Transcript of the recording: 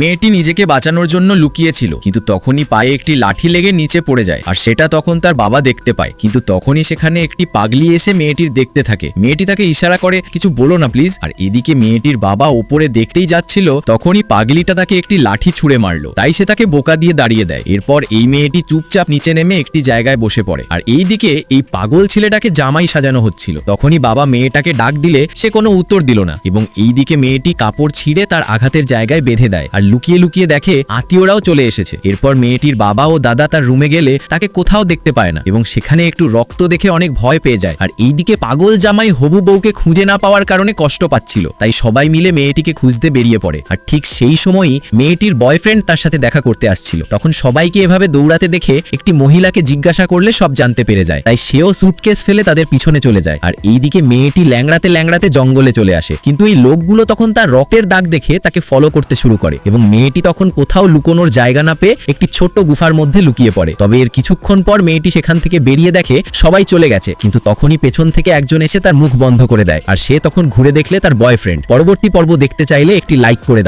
মেয়েটি নিজেকে বাঁচানোর জন্য লুকিয়েছিল, কিন্তু তখনই পায়ে একটি লাঠি লেগে নিচে পড়ে যায়, আর সেটা তখন তার বাবা দেখতে পায়, কিন্তু তখনই সেখানে একটি পাগলি এসে মেয়েটির দেখতে থাকে। মেয়েটি তাকে ইশারা করে, কিছু বলো না প্লিজ আর এদিকে মেয়েটির বাবা ওপরে দেখতেই যাচ্ছিল, তখনই পাগলিটা তাকে একটি লাঠি ছুঁড়ে মারলো। তাই সে তাকে বোকা দিয়ে দাঁড়িয়ে দেয়। এরপর এই মেয়েটি চুপচাপ নিচে নেমে একটি জায়গায় বসে পড়ে। আর এইদিকে এই পাগল ছেলেটাকে জামাই সাজানো হচ্ছিল। তখনই বাবা মেয়েটাকে ডাক দিলে, সে কোনো উত্তর দিল না। এবং এইদিকে মেয়েটি কাপড় ছিঁড়ে তার আঘাতের জায়গায় বেঁধে দেয়। আর লুকিয়ে লুকিয়ে দেখে আত্মীয়রাও চলে এসেছে। এরপর মেয়েটির বাবা ও দাদা তার রুমে গেলে তাকে কোথাও দেখতে পায় না এবং সেখানে একটু রক্ত দেখে অনেক ভয় পেয়ে যায়। আর এইদিকে পাগল জামাই হবু বউকে খুঁজে না পাওয়ার কারণে কষ্ট পাচ্ছিল। তাই সবাই মিলে মেয়েটিকে খুঁজতে বেরিয়ে পড়ে। আর ঠিক সেই সময়ই মেয়েটির বয়ফ্রেন্ড তার সাথে দেখা করতে আসছিল। তখন সবাইকে এভাবে দৌড়াতে দেখে একটি মহিলাকে জিজ্ঞাসা করলে সব জানতে পেরে যায়। তাই সেও সুটকেস ফেলে তাদের পিছনে চলে যায়। আর এইদিকে মেয়েটি ল্যাংড়াতে ল্যাংড়াতে জঙ্গলে চলে আসে। কিন্তু এই লোকগুলো তখন তার রক্তের দাগ দেখে তাকে ফলো করতে শুরু করে এবং মেয়েটি তখন কোথাও লুকোনোর জায়গা না পেয়ে একটি ছোট্ট গুফার মধ্যে লুকিয়ে পড়ে। তবে এর কিছুক্ষণ পর মেয়েটি সেখান থেকে বেরিয়ে দেখে সবাই চলে গেছে, কিন্তু তখনই পেছন থেকে একজন এসে তার মুখ বন্ধ করে দেয়। আর সে তখন ঘুরে দেখলে তার বয়ফ্রেন্ড পরবর্তী পর্ব দেখতে চাইলে একটি লাইক করে দাও।